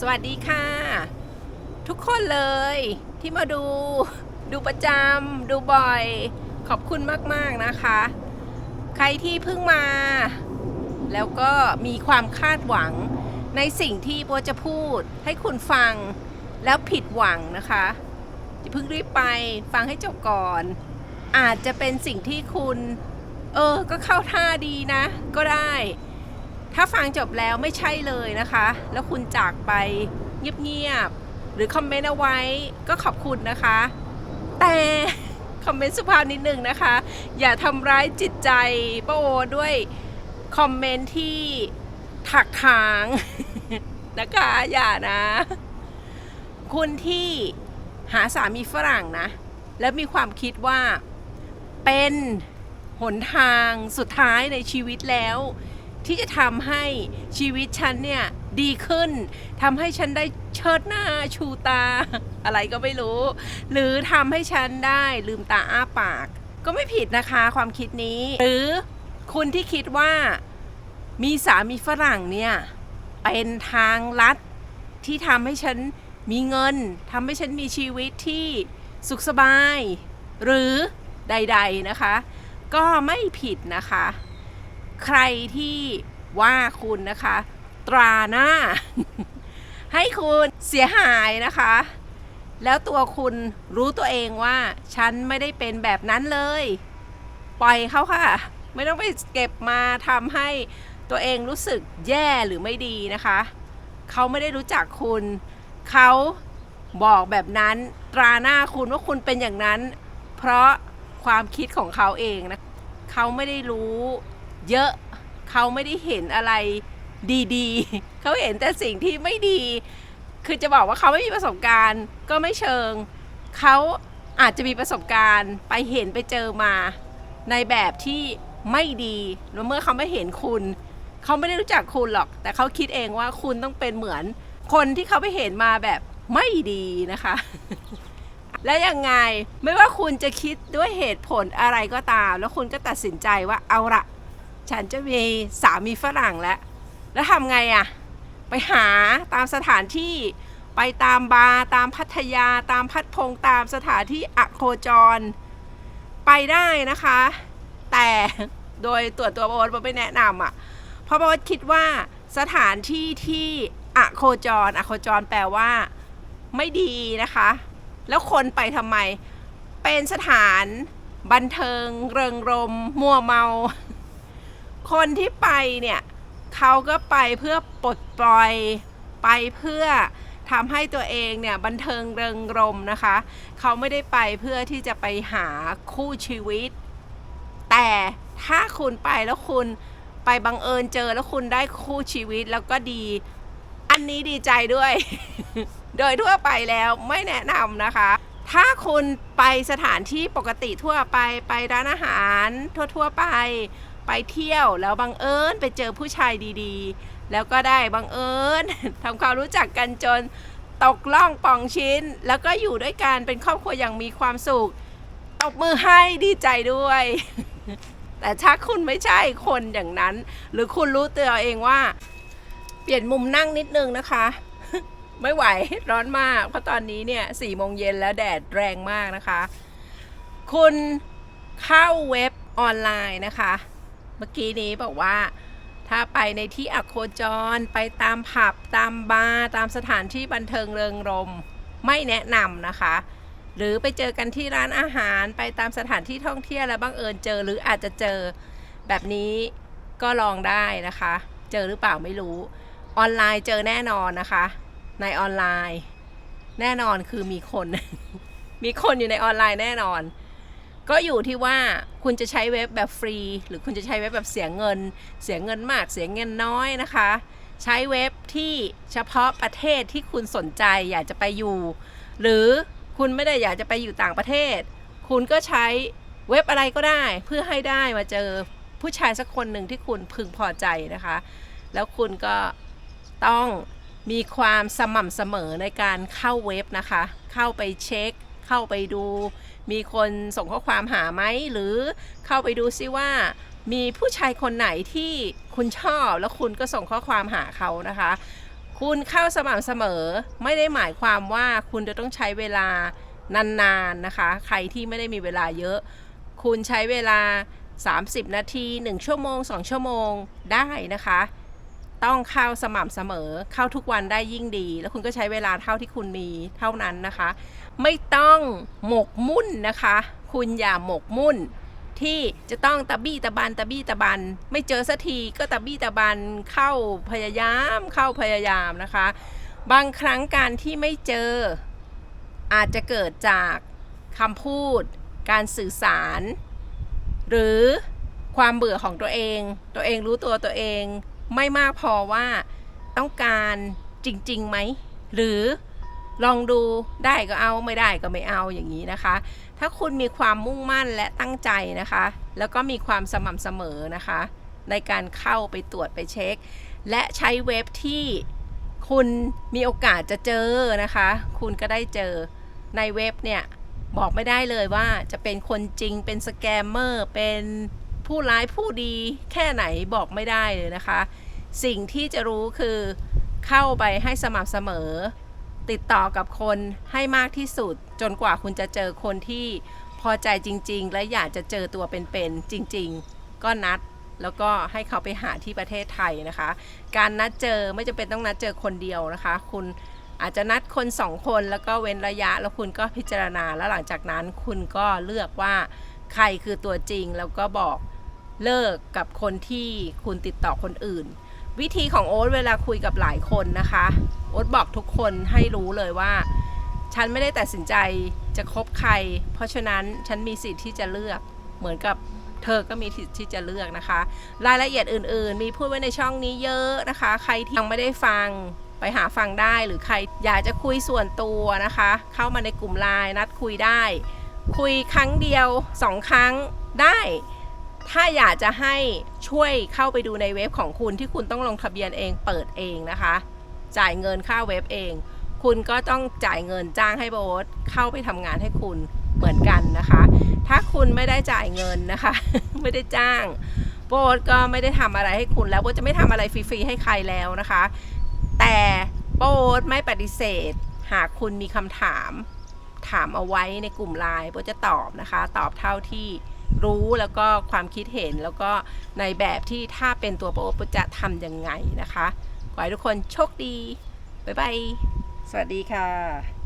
สวัสดีค่ะ ทุกคนเลยที่มาดูดูประจำดูบ่อย ขอบคุณมาก ๆ นะคะ ใครที่เพิ่งมา แล้วก็มีความคาดหวังในสิ่งที่โบจะพูดให้คุณฟังแล้วผิดหวังนะคะอย่าเพิ่งรีบไปฟังให้จบก่อน อาจจะเป็นสิ่งที่คุณ เออ ก็เข้าท่าดีนะ ก็ได้ ถ้าฟังจบแล้วไม่ใช่เลยนะคะ แล้วคุณจากไปเงียบๆหรือคอมเมนต์เอาไว้ก็ขอบคุณนะคะ แต่คอมเมนต์สุภาพนิดนึงนะคะ อย่าทำร้ายจิตใจป้าโอด้วยคอมเมนต์ที่ถักถางนะคะอย่านะ คุณที่หาสามีฝรั่งนะ แล้วมีความคิดว่าเป็นหนทางสุดท้ายในชีวิตแล้ว ที่จะทำให้ชีวิตฉันเนี่ยดีขึ้นทำให้ฉันได้เชิดหน้าชูตา อะไรก็ไม่รู้ หรือทำให้ฉันได้ลืมตาอ้าปาก ก็ไม่ผิดนะคะความคิดนี้ หรือคุณที่คิดว่ามีสามีฝรั่งเนี่ย เป็นทางลัดที่ทำให้ฉันมีเงินทำให้ฉันมีชีวิตที่สุขสบาย หรือใด ๆนะคะ ก็ไม่ผิดนะคะ ใครที่ว่าคุณนะคะ ตราหน้า ให้คุณเสียหายนะคะ แล้วตัวคุณรู้ตัวเองว่า ฉันไม่ได้เป็นแบบนั้นเลย ปล่อยเขาค่ะ ไม่ต้องไปเก็บมาทำให้ตัวเองรู้สึกแย่หรือไม่ดีนะคะ เขาไม่ได้รู้จักคุณ เขาบอกแบบนั้นตราหน้าคุณว่าคุณเป็นอย่างนั้น เพราะความคิดของเขาเองนะ เขาไม่ได้รู้ เยอะเขาไม่ได้เห็นอะไรดีๆ เขาเห็นแต่สิ่งที่ไม่ดี คือจะบอกว่าเขาไม่มีประสบการณ์ก็ไม่เชิง เขาอาจจะมีประสบการณ์ไปเห็นไปเจอมา ในแบบที่ไม่ดีแล้วเมื่อเขาไม่เห็นคุณ เขาไม่ได้รู้จักคุณหรอก แต่เขาคิดเองว่าคุณต้องเป็นเหมือนคนที่เขาไปเห็นมาแบบไม่ดีนะคะ และยังไงไม่ว่าคุณจะคิดด้วยเหตุผลอะไรก็ตาม แล้วคุณก็ตัดสินใจว่าเอาละ ฉันจะมีสามีฝรั่งแล้ว แล้วทำไงอะไปหาตามสถานที่ ไปตามบาร์ตามพัทยา ตามพัดพงตามสถานที่อโคจร ไปได้นะคะ แต่โดยตัวตัวโบ๊ทไม่แนะนำอะเพราะโบ๊ทคิดว่าสถานที่ที่อโคจรอโคจรแปลว่า ไม่ดีนะคะ แล้วคนไปทำไม เป็นสถานบันเทิง เริงรม มัวเมา คนที่ไปเนี่ยเขาก็ไปเพื่อปลดปล่อยไปเพื่อทำให้ตัวเองเนี่ยบันเทิงเริงรมนะคะ เขาไม่ได้ไปเพื่อที่จะไปหาคู่ชีวิต แต่ถ้าคุณไปแล้วคุณไปบังเอิญเจอแล้วคุณได้คู่ชีวิตแล้วก็ดี อันนี้ดีใจด้วย โดยทั่วไปแล้วไม่แนะนำนะคะ ถ้าคุณไปสถานที่ปกติทั่วไปไปร้านอาหารทั่ว ๆ ไป ไปเที่ยวแล้วบังเอิญไปเจอผู้ชายดีๆ แล้วก็ได้บังเอิญทำความรู้จักกันจนตกล่องป่องชิ้น แล้วก็อยู่ด้วยกันเป็นครอบครัวอย่างมีความสุขตบมือให้ดีใจด้วย แต่ถ้าคุณไม่ใช่คนอย่างนั้น หรือคุณรู้ตัวเองว่า เปลี่ยนมุมนั่งนิดนึงนะคะไม่ไหวร้อนมาก เพราะตอนนี้เนี่ยสี่โมงเย็นแล้วแดดแรงมากนะคะ คุณเข้าเว็บออนไลน์นะคะ เมื่อกี้นี้บอกว่า ถ้าไปในที่อโคจร ไปตามผับตามบาร์ตามสถานที่บันเทิงเริงรม ไม่แนะนำนะคะ หรือไปเจอกันที่ร้านอาหารไปตามสถานที่ท่องเที่ยวแล้วบังเอิญเจอหรืออาจจะเจอแบบนี้ก็ลองได้นะคะ เจอหรือเปล่าไม่รู้ ออนไลน์เจอแน่นอนนะคะ ในออนไลน์ แน่นอนคือมีคน มีคนอยู่ในออนไลน์แน่นอน ก็อยู่ที่ว่าคุณจะใช้เว็บแบบฟรี หรือคุณจะใช้เว็บแบบเสียเงิน เสียเงินมากเสียเงินน้อยนะคะ ใช้เว็บที่เฉพาะประเทศที่คุณสนใจอยากจะไปอยู่ หรือคุณไม่ได้อยากจะไปอยู่ต่างประเทศ คุณก็ใช้เว็บอะไรก็ได้ เพื่อให้ได้มาเจอผู้ชายสักคนหนึ่งที่คุณพึงพอใจนะคะ แล้วคุณก็ต้องมีความสม่ำเสมอในการเข้าเว็บนะคะ เข้าไปเช็ค เข้าไปดูมีคนส่งข้อความหาไหมหรือเข้าไปดูซิว่า มีผู้ชายคนไหนที่คุณชอบแล้วคุณก็ส่งข้อความหาเขานะคะ คุณเข้าสม่ำเสมอไม่ได้หมายความว่าคุณจะต้องใช้เวลานานๆนะคะ ใครที่ไม่ได้มีเวลาเยอะ คุณใช้เวลา 30 นาที 1 ชั่วโมง 2 ชั่วโมงได้นะคะ ต้องเข้าสม่ำเสมอ เข้าทุกวันได้ยิ่งดี แล้วคุณก็ใช้เวลาเท่าที่คุณมีเท่านั้นนะคะ ไม่ต้องหมกมุ่นนะคะ คุณอย่าหมกมุ่น ที่จะต้องตะบี้ตะบันตะบี้ตะบัน ไม่เจอสักทีก็ตะบี้ตะบันเข้าพยายามเข้าพยายามนะคะ บางครั้งการที่ไม่เจอ อาจจะเกิดจากคำพูด การสื่อสาร หรือความเบื่อของตัวเอง ตัวเองรู้ตัวตัวเอง ไม่มากพอว่าต้องการจริงๆไหม หรือลองดูได้ก็เอาไม่ได้ก็ไม่เอาอย่างนี้นะคะ ถ้าคุณมีความมุ่งมั่นและตั้งใจนะคะ แล้วก็มีความสม่ำเสมอนะคะ ในการเข้าไปตรวจไปเช็ค และใช้เว็บที่คุณมีโอกาสจะเจอนะคะ คุณก็ได้เจอในเว็บเนี่ย บอกไม่ได้เลยว่าจะเป็นคนจริงเป็นสแกมเมอร์เป็น ผู้ร้ายผู้ดีแค่ไหนบอกไม่ได้เลยนะคะ สิ่งที่จะรู้คือเข้าไปให้สม่ำเสมอ ติดต่อกับคนให้มากที่สุด จนกว่าคุณจะเจอคนที่พอใจจริง ๆ และอยากจะเจอตัวเป็นๆจริง ๆ ก็นัดแล้วก็ให้เขาไปหาที่ประเทศไทยนะคะ การนัดเจอไม่จำเป็นต้องนัดเจอคนเดียวนะคะ คุณอาจจะนัดคนสองคนแล้วก็เว้นระยะแล้วคุณก็พิจารณาแล้วหลังจากนั้นคุณก็เลือกว่าใครคือตัวจริงแล้วก็บอก เลิกกับคนที่คุณติดต่อคนอื่น วิธีของโอ๊ตเวลาคุยกับหลายคนนะคะ โอ๊ตบอกทุกคนให้รู้เลยว่า ฉันไม่ได้ตัดสินใจจะคบใคร เพราะฉะนั้นฉันมีสิทธิ์ที่จะเลือกเหมือนกับเธอก็มีสิทธิ์ที่จะเลือกนะคะ รายละเอียดอื่น ๆ มีพูดไว้ในช่องนี้เยอะนะคะ ใครที่ยังไม่ได้ฟังไปหาฟังได้หรือใครอยากจะคุยส่วนตัวนะคะ เข้ามาในกลุ่มไลน์นัดคุยได้ คุยครั้งเดียวสองครั้งได้ ถ้าอยากจะให้ช่วยเข้าไปดูในเว็บของคุณที่คุณต้องลงทะเบียนเองเปิดเองนะคะ จ่ายเงินค่าเว็บเอง คุณก็ต้องจ่ายเงินจ้างให้โบสเข้าไปทำงานให้คุณเหมือนกันนะคะ ถ้าคุณไม่ได้จ่ายเงินนะคะ ไม่ได้จ้าง โบสก็ไม่ได้ทำอะไรให้คุณแล้วโบสจะไม่ทำอะไรฟรีๆให้ใครแล้วนะคะ แต่โบสไม่ปฏิเสธ หากคุณมีคำถาม ถามเอาไว้ในกลุ่มไลน์โบสจะตอบนะคะ ตอบเท่าที่ รู้แล้วก็ความคิดเห็นแล้วก็ในแบบที่ถ้าเป็นตัวโบสจะทำยังไงนะคะ ขอให้ทุกคนโชคดี บ๊ายบาย สวัสดีค่ะ